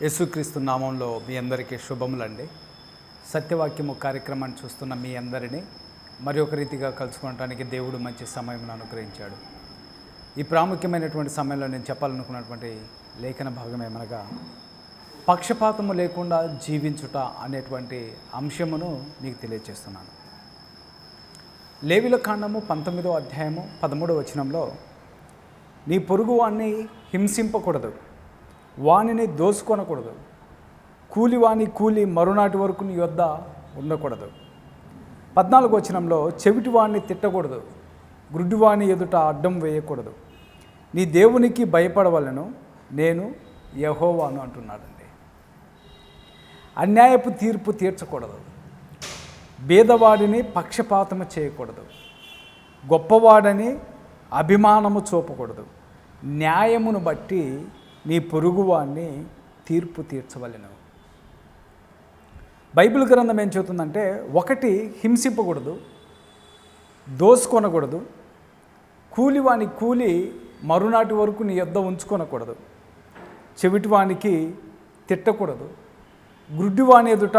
యేసుక్రీస్తు నామంలో మీ అందరికీ శుభములండి. సత్యవాక్యము కార్యక్రమాన్ని చూస్తున్న మీ అందరినీ మరి ఒక రీతిగా కలుసుకోవడానికి దేవుడు మంచి సమయం అనుగ్రహించాడు. ఈ ప్రాముఖ్యమైనటువంటి సమయంలో నేను చెప్పాలనుకున్నటువంటి లేఖన భాగం ఏమనగా పక్షపాతము లేకుండా జీవించుట అనేటువంటి అంశమును మీకు తెలియజేస్తున్నాను లేవిల కాండము పంతొమ్మిదో అధ్యాయము పదమూడో వచనంలో నీ పొరుగువాణ్ణి హింసింపకూడదు. వానిని దోసుకొనకూడదు. కూలి వాని కూలి మరునాటి వరకు నీ వద్ద ఉండకూడదు. పద్నాలుగు వచనంలో చెవిటివాణ్ణి తిట్టకూడదు. గుడ్డివాణి ఎదుట అడ్డం వేయకూడదు. నీ దేవునికి భయపడవలను నేను యహోవాను అంటున్నాడండి. అన్యాయపు తీర్పు తీర్చకూడదు. బీదవాడిని పక్షపాతము చేయకూడదు. గొప్పవాడని అభిమానము చూపకూడదు. న్యాయమును బట్టి నీ పొరుగువాన్ని తీర్పు తీర్చవలెను బైబిల్ గ్రంథం ఏం చెబుతుందంటే ఒకటి హింసింపకూడదు దోసుకొనకూడదు కూలివాని కూలి మరునాటి వరకు నీ యొద్ద ఉంచుకొనకూడదు చెవిటివానికి తిట్టకూడదు గ్రుడ్డివాని ఎదుట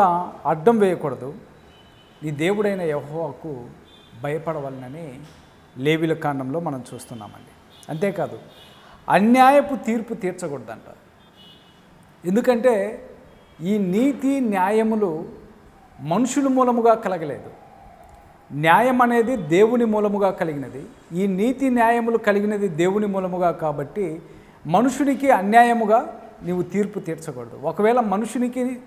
అడ్డం వేయకూడదు నీ దేవుడైన యహోవాకు భయపడవలనని లేవిల కాండంలో మనం చూస్తున్నామండి. అంతేకాదు అన్యాయపు తీర్పు తీర్చకూడదంట. ఎందుకంటే ఈ నీతి న్యాయములు మనుషుల మూలముగా కలగలేదు. న్యాయం అనేది దేవుని మూలముగా కలిగినది. ఈ నీతి న్యాయములు కలిగినది దేవుని మూలముగా కాబట్టి మనుషునికి అన్యాయముగా నీవు తీర్పు తీర్చకూడదు. ఒకవేళ మనుషునికి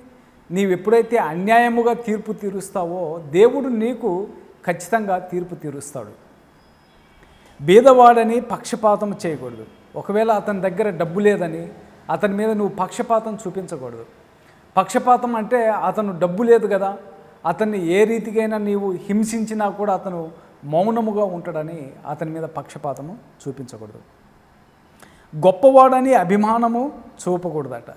నీవు ఎప్పుడైతే అన్యాయముగా తీర్పు తీరుస్తావో దేవుడు నీకు ఖచ్చితంగా తీర్పు తీరుస్తాడు. బీదవాడని పక్షపాతం చేయకూడదు. ఒకవేళ అతని దగ్గర డబ్బు లేదని అతని మీద నువ్వు పక్షపాతం చూపించకూడదు. పక్షపాతం అంటే అతను డబ్బు లేదు కదా అతన్ని ఏ రీతికైనా నీవు హింసించినా కూడా అతను మౌనముగా ఉంటాడని అతని మీద పక్షపాతము చూపించకూడదు. గొప్పవాడని అభిమానము చూపకూడదట.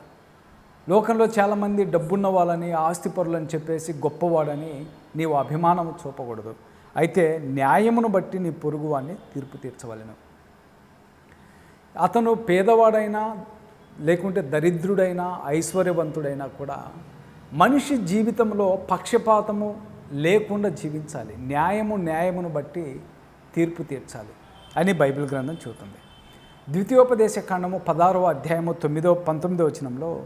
లోకంలో చాలామంది డబ్బున్న వాళ్ళని ఆస్తిపరులని చెప్పేసి గొప్పవాడని నీవు అభిమానము చూపకూడదు. అయితే న్యాయమును బట్టి నీ పొరుగువాన్ని తీర్పు తీర్చవలెను. అతను పేదవాడైనా లేకుంటే దరిద్రుడైనా ఐశ్వర్యవంతుడైనా కూడా మనిషి జీవితంలో పక్షపాతము లేకుండా జీవించాలి. న్యాయము న్యాయమును బట్టి తీర్పు తీర్చాలి అని బైబిల్ గ్రంథం చూతుంది ద్వితీయోపదేశ ఖండము పదారవ అధ్యాయము తొమ్మిదో పంతొమ్మిదో వచనంలో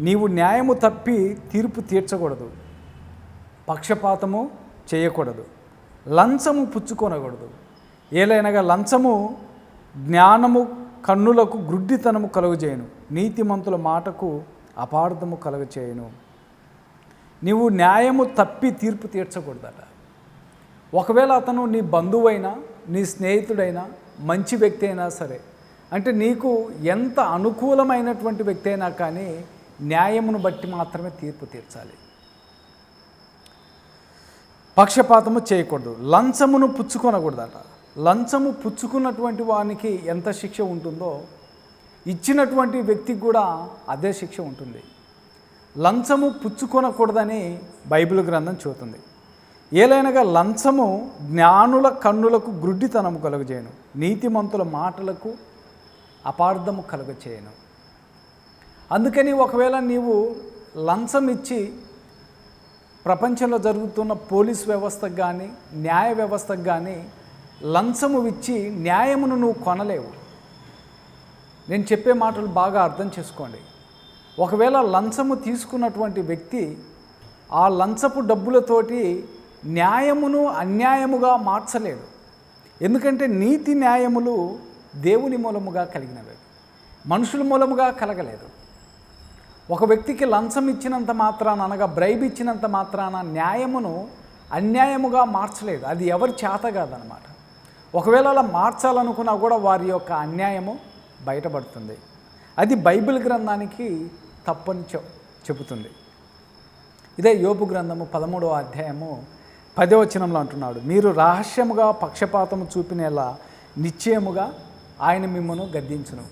నీవు న్యాయము తప్పి తీర్పు తీర్చకూడదు. పక్షపాతము చేయకూడదు. లంచము పుచ్చుకొనకూడదు. ఏలైనగా లంచము జ్ఞానము కన్నులకు గ్రుడ్డితనము కలుగజేయను. నీతిమంతుల మాటకు అపార్థము కలుగచేయను. నీవు న్యాయము తప్పి తీర్పు తీర్చకూడదట. ఒకవేళ అతను నీ బంధువైనా నీ స్నేహితుడైనా మంచి వ్యక్తి అయినా సరే అంటే నీకు ఎంత అనుకూలమైనటువంటి వ్యక్తి అయినా కానీ న్యాయమును బట్టి మాత్రమే తీర్పు తీర్చాలి. పక్షపాతము చేయకూడదు. లంచమును పుచ్చుకొనకూడదట. లంచము పుచ్చుకున్నటువంటి వానికి ఎంత శిక్ష ఉంటుందో ఇచ్చినటువంటి వ్యక్తికి కూడా అదే శిక్ష ఉంటుంది. లంచము పుచ్చుకొనకూడదని బైబిల్ గ్రంథం చూతుంది ఏలైనగా లంచము జ్ఞానుల కన్నులకు గ్రుడ్డితనము కలుగజేయను. నీతిమంతుల మాటలకు అపార్థము కలుగచేయను. అందుకని ఒకవేళ నీవు లంచం ఇచ్చి ప్రపంచంలో జరుగుతున్న పోలీస్ వ్యవస్థకు కానీ న్యాయ వ్యవస్థకు కానీ లంచము ఇచ్చి న్యాయమును నువ్వు కొనలేవు. నేను చెప్పే మాటలు బాగా అర్థం చేసుకోండి. ఒకవేళ లంచము తీసుకున్నటువంటి వ్యక్తి ఆ లంచపు డబ్బులతోటి న్యాయమును అన్యాయముగా మార్చలేడు ఎందుకంటే నీతి న్యాయములు దేవుని మూలముగా కలిగినవి. మనుషుల మూలముగా కలగలేదు. ఒక వ్యక్తికి లంచం ఇచ్చినంత మాత్రాన అనగా బ్రైబ్ ఇచ్చినంత మాత్రాన న్యాయమును అన్యాయముగా మార్చలేదు. అది ఎవరి చేత కాదనమాట. ఒకవేళ అలా మార్చాలనుకున్నా కూడా వారి యొక్క అన్యాయము బయటపడుతుంది. అది బైబిల్ గ్రంథానికి తప్పని చె- చెబుతుంది. ఇదే యోపు గ్రంథము పదమూడవ అధ్యాయము పదవచనంలో అంటున్నాడు మీరు రహస్యముగా పక్షపాతము చూపినేలా నిశ్చయముగా ఆయన మిమ్మను గద్దించును.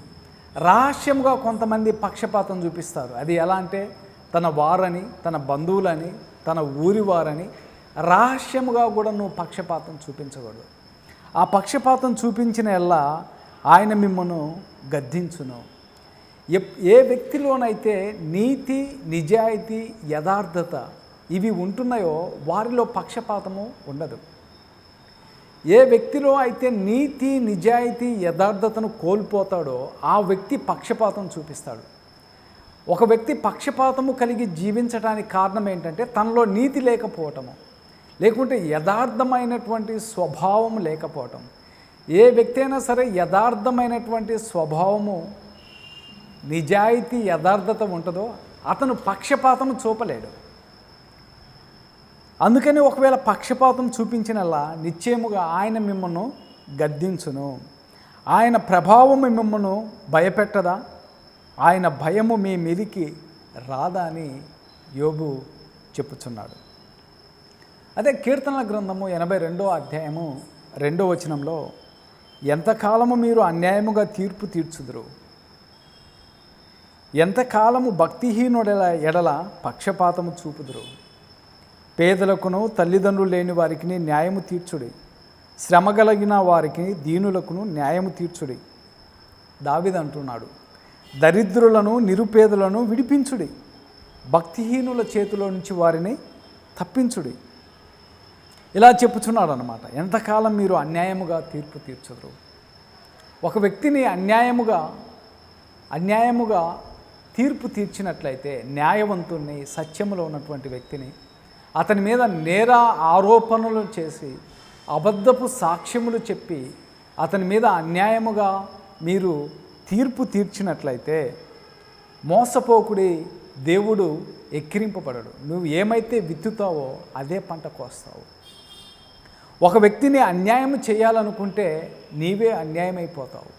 రహస్యముగా కొంతమంది పక్షపాతం చూపిస్తారు. అది ఎలా అంటే తన వారని తన బంధువులని తన ఊరి వారని రహస్యముగా కూడా నువ్వు పక్షపాతం చూపించకూడదు. ఆ పక్షపాతం చూపించిన ఎల్లా ఆయన మిమ్మను గద్దించును. ఏ వ్యక్తిలోనైతే నీతి నిజాయితీ యథార్థత ఇవి ఉంటున్నాయో వారిలో పక్షపాతము ఉండదు. ఏ వ్యక్తిలో అయితే నీతి నిజాయితీ యథార్థతను కోల్పోతాడో ఆ వ్యక్తి పక్షపాతం చూపిస్తాడు. ఒక వ్యక్తి పక్షపాతము కలిగి జీవించడానికి కారణం ఏంటంటే తనలో నీతి లేకపోవటము. లేకుంటే యథార్థమైనటువంటి స్వభావం లేకపోవటం. ఏ వ్యక్తి అయినా సరే యథార్థమైనటువంటి స్వభావము నిజాయితీ యథార్థత ఉంటుందో అతను పక్షపాతం చూపలేడు. అందుకని ఒకవేళ పక్షపాతం చూపించినలా నిశ్చయముగా ఆయన మిమ్మల్ని గద్దించును. ఆయన ప్రభావం మిమ్మల్ని భయపెట్టదా? ఆయన భయము మీ మీదికి రాదా అని యోబు చెప్పుచున్నాడు. అదే కీర్తనల గ్రంథము ఎనభై రెండో అధ్యాయము రెండో వచనంలో ఎంతకాలము మీరు అన్యాయముగా తీర్పు తీర్చుదురు? ఎంతకాలము భక్తిహీనుడెల ఎడల పక్షపాతము చూపుదురు? పేదలకును తల్లిదండ్రులు లేని వారికి న్యాయము తీర్చుడి. శ్రమ కలిగిన వారికి దీనులకును న్యాయము తీర్చుడి. దావిదంటున్నాడు దరిద్రులను నిరుపేదలను విడిపించుడి. భక్తిహీనుల చేతిలో నుంచి వారిని తప్పించుడి. ఇలా చెప్పుచున్నాడు అనమాట ఎంతకాలం మీరు అన్యాయముగా తీర్పు తీర్చరు ఒక వ్యక్తిని అన్యాయముగా అన్యాయముగా తీర్పు తీర్చినట్లయితే న్యాయవంతుణ్ణి సత్యములో ఉన్నటువంటి వ్యక్తిని అతని మీద నేర ఆరోపణలు చేసి అబద్ధపు సాక్ష్యములు చెప్పి అతని మీద అన్యాయముగా మీరు తీర్పు తీర్చినట్లయితే మోసపోకుడి దేవుడు ఎక్కిరింపబడడు. నువ్వు ఏమైతే విత్తుతావో అదే పంట కోస్తావు. ఒక వ్యక్తిని అన్యాయం చేయాలనుకుంటే నీవే అన్యాయమైపోతావు.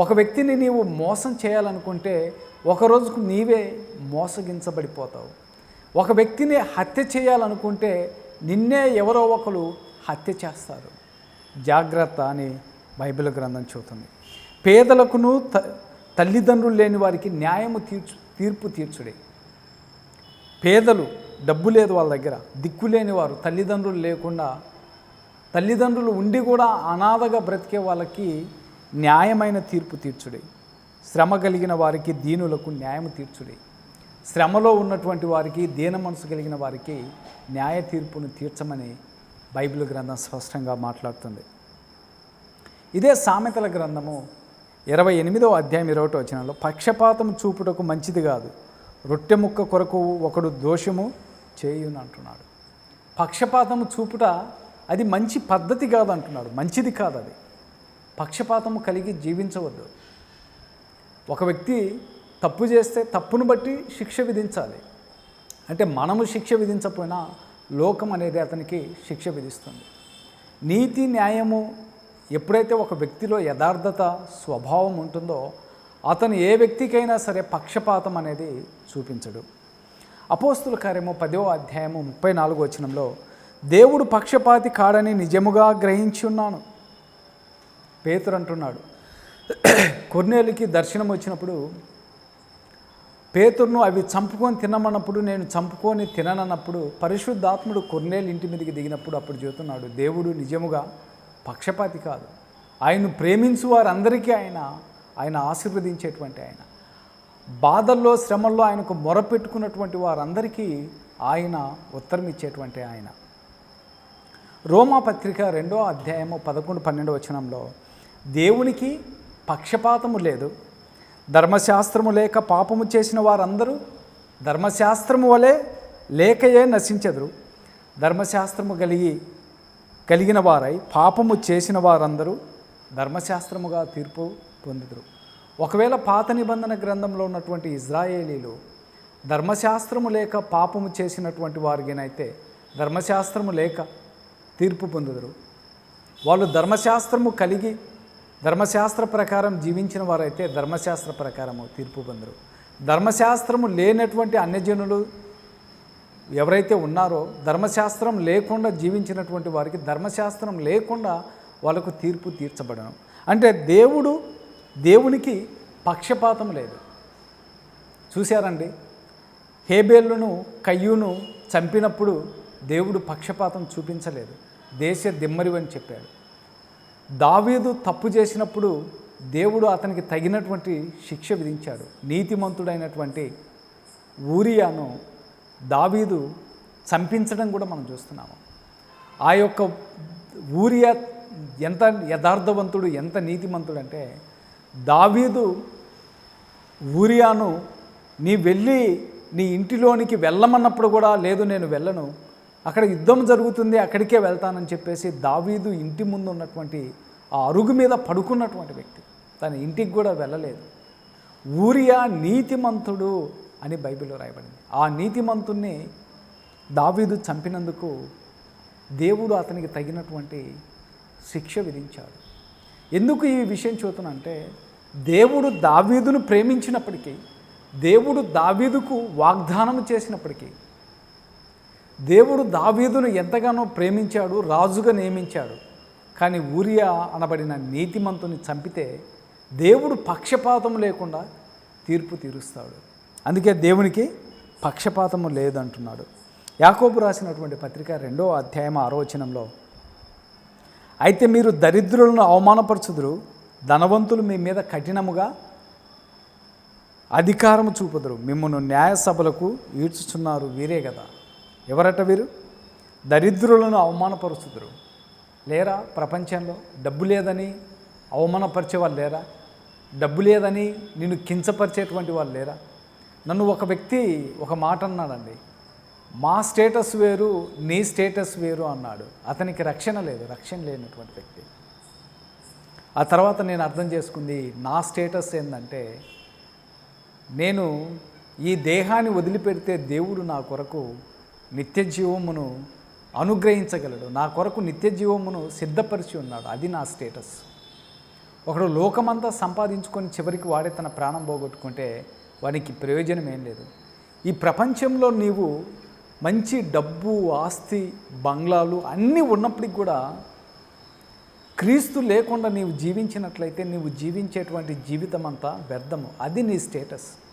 ఒక వ్యక్తిని నీవు మోసం చేయాలనుకుంటే ఒక రోజుకు నీవే మోసగించబడిపోతావు. ఒక వ్యక్తిని హత్య చేయాలనుకుంటే నిన్నే ఎవరో ఒకరు హత్య చేస్తారు. జాగ్రత్త అని బైబిల్ గ్రంథం చెబుతుంది. పేదలకును త తల్లిదండ్రులు లేని వారికి న్యాయము తీర్చు తీర్పు తీర్చుడే. పేదలు డబ్బు లేదు వాళ్ళ దగ్గర దిక్కు లేని వారు తల్లిదండ్రులు లేకుండా తల్లిదండ్రులు ఉండి కూడా అనాథగా బ్రతికే వాళ్ళకి న్యాయమైన తీర్పు తీర్చుడే. శ్రమ కలిగిన వారికి దీనులకు న్యాయం తీర్చుడే. శ్రమలో ఉన్నటువంటి వారికి దీన మనసు కలిగిన వారికి న్యాయ తీర్పును తీర్చమని బైబిల్ గ్రంథం స్పష్టంగా మాట్లాడుతుంది. ఇదే సామెతల గ్రంథము ఇరవై ఎనిమిదో అధ్యాయం ఇరవటో వచనంలో పక్షపాతం చూపుటకు మంచిది కాదు. రొట్టె ముక్క కొరకు ఒకడు దోషము చేయును అంటున్నాడు. పక్షపాతము చూపుట అది మంచి పద్ధతి కాదంటున్నాడు. మంచిది కాదు అది. పక్షపాతము కలిగి జీవించవద్దు. ఒక వ్యక్తి తప్పు చేస్తే తప్పును బట్టి శిక్ష విధించాలి. అంటే మనము శిక్ష విధించకపోయినా లోకం అనేది అతనికి శిక్ష విధిస్తుంది. నీతి న్యాయము ఎప్పుడైతే ఒక వ్యక్తిలో యథార్థత స్వభావం ఉంటుందో అతను ఏ వ్యక్తికైనా సరే పక్షపాతం అనేది చూపించడు. అపోస్తుల కార్యము పదో అధ్యాయము ముప్పై నాలుగు వచనంలో దేవుడు పక్షపాతి కాడని నిజముగా గ్రహించి ఉన్నాను. పేతురు అంటున్నాడు. కొన్నేళ్ళకి దర్శనం వచ్చినప్పుడు పేతురును అవి చంపుకొని తినమన్నప్పుడు నేను చంపుకొని తిననన్నప్పుడు పరిశుద్ధాత్ముడు కొన్నేళ్ళు ఇంటి మీదకి దిగినప్పుడు అప్పుడు చెబుతున్నాడు దేవుడు నిజముగా పక్షపాతి కాదు. ఆయన ప్రేమించు వారందరికీ ఆయన ఆయన ఆశీర్వదించేటువంటి ఆయన. బాధల్లో శ్రమల్లో ఆయనకు మొరపెట్టుకున్నటువంటి వారందరికీ ఆయన ఉత్తరం ఇచ్చేటువంటి ఆయన. రోమా పత్రిక రెండో అధ్యాయము పదకొండు పన్నెండు వచనంలో దేవునికి పక్షపాతము లేదు. ధర్మశాస్త్రము లేక పాపము చేసిన వారందరూ ధర్మశాస్త్రము వలె లేకయే నశించదురు. ధర్మశాస్త్రము కలిగి కలిగిన వారై పాపము చేసిన వారందరూ ధర్మశాస్త్రముగా తీర్పు పొందుదురు. ఒకవేళ పాత నిబంధన గ్రంథంలో ఉన్నటువంటి ఇజ్రాయేలీలు ధర్మశాస్త్రము లేక పాపము చేసినటువంటి వారికినైతే ధర్మశాస్త్రము లేక తీర్పు పొందుదురు. వాళ్ళు ధర్మశాస్త్రము కలిగి ధర్మశాస్త్ర ప్రకారం జీవించిన వారైతే ధర్మశాస్త్ర ప్రకారము తీర్పు పొందరు ధర్మశాస్త్రము లేనటువంటి అన్యజనులు ఎవరైతే ఉన్నారో ధర్మశాస్త్రం లేకుండా జీవించినటువంటి వారికి ధర్మశాస్త్రం లేకుండా వాళ్ళకు తీర్పు తీర్చబడను. అంటే దేవుడు దేవునికి పక్షపాతం లేదు. చూశారండి? హేబేలును కయ్యూను చంపినప్పుడు దేవుడు పక్షపాతం చూపించలేదు. దేశ దిమ్మరివని చెప్పాడు. దావీదు తప్పు చేసినప్పుడు దేవుడు అతనికి తగినటువంటి శిక్ష విధించాడు. నీతిమంతుడైనటువంటి ఊరియాను దావీదు చంపించడం కూడా మనం చూస్తున్నాము. ఆ యొక్క ఊరియా ఎంత యథార్థవంతుడు ఎంత నీతిమంతుడు అంటే దావీదు ఊరియాను నీ వెళ్ళి నీ ఇంటిలోనికి వెళ్ళమన్నప్పుడు కూడా లేదు నేను వెళ్ళను. అక్కడ యుద్ధం జరుగుతుంది అక్కడికే వెళ్తానని చెప్పేసి దావీదు ఇంటి ముందు ఉన్నటువంటి ఆ అరుగు మీద పడుకున్నటువంటి వ్యక్తి. తన ఇంటికి కూడా వెళ్ళలేదు. ఊరియా నీతిమంతుడు అని బైబిల్లో రాయబడింది. ఆ నీతిమంతుణ్ణి దావీదు చంపినందుకు దేవుడు అతనికి తగినటువంటి శిక్ష విధించాడు. ఎందుకు ఈ విషయం చూతున్నంటే దేవుడు దావీదును ప్రేమించినప్పటికీ దేవుడు దావీదుకు వాగ్దానం చేసినప్పటికీ దేవుడు దావీదును ఎంతగానో ప్రేమించాడు రాజుగా నియమించాడు. కానీ ఊరియా అనబడిన నీతిమంతుని చంపితే దేవుడు పక్షపాతం లేకుండా తీర్పు తీరుస్తాడు. అందుకే దేవునికి పక్షపాతము లేదంటున్నాడు. యాకోబు రాసినటువంటి పత్రిక రెండో అధ్యాయం ఆరోచనంలో అయితే మీరు దరిద్రులను అవమానపరచుదురు ధనవంతులు మీ మీద కఠినముగా అధికారము చూపుదురు. మిమ్మల్ని న్యాయసభలకు ఈడ్చుచున్నారు వీరే కదా. ఎవరట వీరు? దరిద్రులను అవమానపరుస్తున్నారు. లేరా ప్రపంచంలో? డబ్బు లేదని అవమానపరిచే వాళ్ళు లేరా? డబ్బు లేదని నిన్ను కించపరిచేటువంటి వాళ్ళు లేరా? నన్ను ఒక వ్యక్తి ఒక మాట అన్నాడండి. మా స్టేటస్ వేరు నీ స్టేటస్ వేరు అన్నాడు. అతనికి రక్షణ లేదు రక్షణ లేనటువంటి వ్యక్తి. ఆ తర్వాత నేను అర్థం చేసుకుంది నా స్టేటస్ ఏంటంటే నేను ఈ దేహాన్ని వదిలిపెడితే దేవుడు నా కొరకు నిత్య జీవమును అనుగ్రహించగలడు. నా కొరకు నిత్య జీవమును సిద్ధపరిచి ఉన్నాడు. అది నా స్టేటస్. ఒకడు లోకమంతా సంపాదించుకొని చివరికి వాడే తన ప్రాణం పోగొట్టుకుంటే వానికి ప్రయోజనం ఏం లేదు. ఈ ప్రపంచంలో నీవు మంచి డబ్బు ఆస్తి బంగ్లాలు అన్నీ ఉన్నప్పటికి కూడా క్రీస్తు లేకుండా నీవు జీవించినట్లయితే నీవు జీవించేటువంటి జీవితం అంతా వ్యర్థము. అది నీ స్టేటస్.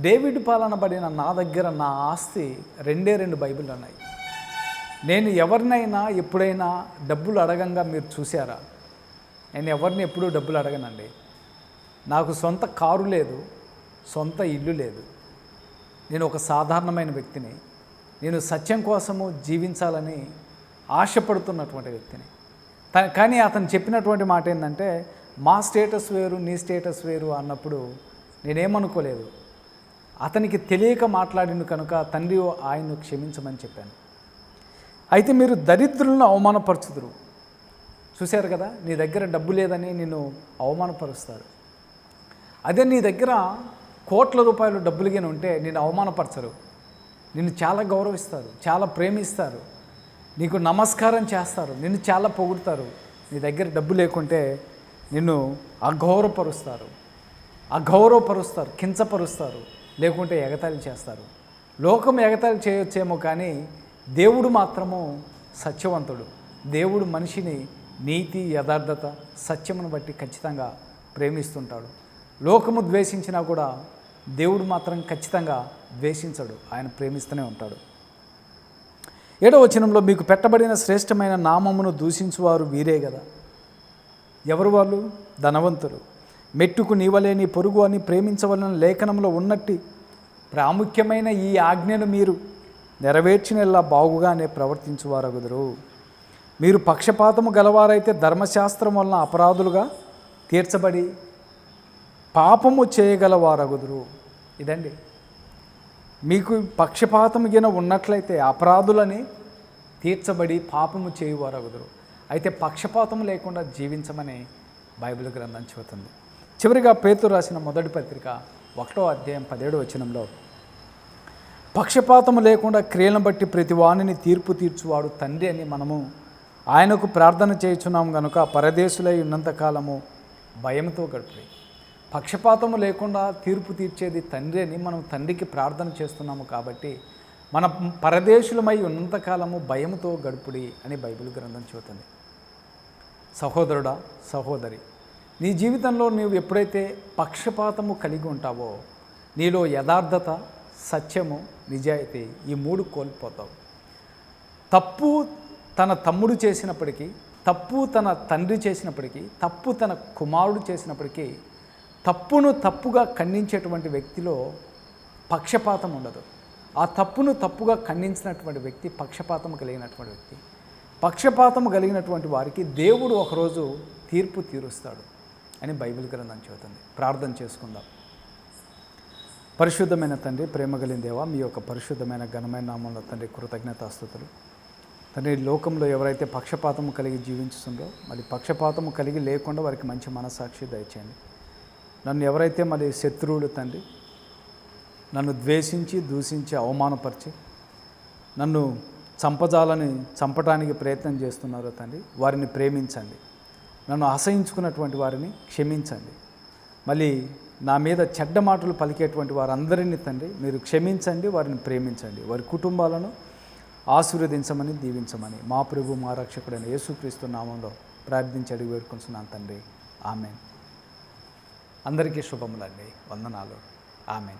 డేవిడ్ పాలన పడిన నా దగ్గర నా ఆస్తి రెండే రెండు బైబిల్ ఉన్నాయి. నేను ఎవరినైనా ఎప్పుడైనా డబ్బులు అడగంగా మీరు చూసారా నేను ఎవరిని ఎప్పుడూ డబ్బులు అడగనండి. నాకు సొంత కారు లేదు సొంత ఇల్లు లేదు. నేను ఒక సాధారణమైన వ్యక్తిని. నేను సత్యం కోసము జీవించాలని ఆశపడుతున్నటువంటి వ్యక్తిని. త- కానీ అతను చెప్పినటువంటి మాట ఏంటంటే మా స్టేటస్ వేరు నీ స్టేటస్ వేరు అన్నప్పుడు నేనేమనుకోలేదు. అతనికి తెలియక మాట్లాడిండు కనుక తండ్రి ఆయన్ను క్షమించమని చెప్పాను. అయితే మీరు దరిద్రులను అవమానపరచుదురు. చూశారు కదా నీ దగ్గర డబ్బు లేదని నిన్ను అవమానపరుస్తారు. అదే నీ దగ్గర కోట్ల రూపాయలు డబ్బులుగానే ఉంటే నిన్ను అవమానపరచరు. నిన్ను చాలా గౌరవిస్తారు చాలా ప్రేమిస్తారు నీకు నమస్కారం చేస్తారు నిన్ను చాలా పొగుడతారు. నీ దగ్గర డబ్బు లేకుంటే నిన్ను అగౌరవపరుస్తారు అగౌరవపరుస్తారు కించపరుస్తారు. లేకుంటే ఎగతాళి చేస్తారు. లోకం ఎగతాళి చేయొచ్చేమో కానీ దేవుడు మాత్రము సత్యవంతుడు. దేవుడు మనిషిని నీతి యథార్థత సత్యమును బట్టి ఖచ్చితంగా ప్రేమిస్తుంటాడు. లోకము ద్వేషించినా కూడా దేవుడు మాత్రం ఖచ్చితంగా ద్వేషించడు. ఆయన ప్రేమిస్తూనే ఉంటాడు. ఏడవ వచనంలో మీకు పెట్టబడిన శ్రేష్టమైన నామమును దూషించువారు వీరే కదా ఎవరు వాళ్ళు? ధనవంతులు. మెట్టుకు నీవలేని పొరుగు అని ప్రేమించవలన లేఖనంలో ఉన్నట్టి ప్రాముఖ్యమైన ఈ ఆజ్ఞను మీరు నెరవేర్చినలా బాగుగానే ప్రవర్తించువారగుదురు. మీరు పక్షపాతము గలవారైతే ధర్మశాస్త్రం వలన అపరాధులుగా తీర్చబడి పాపము చేయగలవారగుదురు. ఇదండి. మీకు పక్షపాతము గిన ఉన్నట్లయితే అపరాధులని తీర్చబడి పాపము చేయువారగుదురు. అయితే పక్షపాతం లేకుండా జీవించమని బైబిల్ గ్రంథం చెబుతుంది. చివరిగా పేతురు రాసిన మొదటి పత్రిక ఒకటో అధ్యాయం పదిహేడు వచనంలో పక్షపాతము లేకుండా క్రియలను బట్టి ప్రతి వాణిని తీర్పు తీర్చువాడు తండ్రి అని మనము ఆయనకు ప్రార్థన చేయుచున్నాం గనుక పరదేశులై ఉన్నంతకాలము భయంతో గడిపి. పక్షపాతము లేకుండా తీర్పు తీర్చేది తండ్రి అని మనం తండ్రికి ప్రార్థన చేస్తున్నాము కాబట్టి మన పరదేశులమై ఉన్నంతకాలము భయంతో గడుపుడి అని బైబిల్ గ్రంథం చెబుతుంది. సహోదరుడా సహోదరి నీ జీవితంలో నువ్వు ఎప్పుడైతే పక్షపాతము కలిగి ఉంటావో నీలో యథార్థత సత్యము నిజాయితీ ఈ మూడు కోల్పోతావు. తప్పు తన తమ్ముడు చేసినప్పటికీ తప్పు తన తండ్రి చేసినప్పటికీ తప్పు తన కుమారుడు చేసినప్పటికీ తప్పును తప్పుగా ఖండించేటువంటి వ్యక్తిలో పక్షపాతం ఉండదు. ఆ తప్పును తప్పుగా ఖండించినటువంటి వ్యక్తి పక్షపాతం కలిగినటువంటి వ్యక్తి. పక్షపాతం కలిగినటువంటి వారికి దేవుడు ఒకరోజు తీర్పు తీరుస్తాడు. అని బైబిల్ గ్రంథం చెబుతుంది. ప్రార్థన చేసుకుందాం. పరిశుద్ధమైన తండ్రి ప్రేమ దేవా మీ యొక్క పరిశుద్ధమైన ఘనమైన నామంలో తండ్రి కృతజ్ఞతాస్థుతులు తండ్రి లోకంలో ఎవరైతే పక్షపాతము కలిగి జీవించుతుందో మరి పక్షపాతము కలిగి లేకుండా వారికి మంచి మనసాక్షి దయచేయండి. నన్ను ఎవరైతే మరి శత్రువులు తండ్రి నన్ను ద్వేషించి దూషించి అవమానపరిచి నన్ను చంపజాలని చంపడానికి ప్రయత్నం చేస్తున్నారో తండ్రి వారిని ప్రేమించండి. నన్ను అసహించుకున్నటువంటి వారిని క్షమించండి. మళ్ళీ నా మీద చెడ్డ మాటలు పలికేటువంటి వారందరినీ తండ్రి మీరు క్షమించండి వారిని ప్రేమించండి. వారి కుటుంబాలను ఆశీర్వదించమని దీవించమని మా ప్రభు మా రక్షకుడైన యేసుక్రీస్తు నామంలో ప్రార్థించి అడిగి వేడుకుంటున్నాను తండ్రి. ఆమెన్. అందరికీ శుభములండి. వందనాలు. ఆమెన్.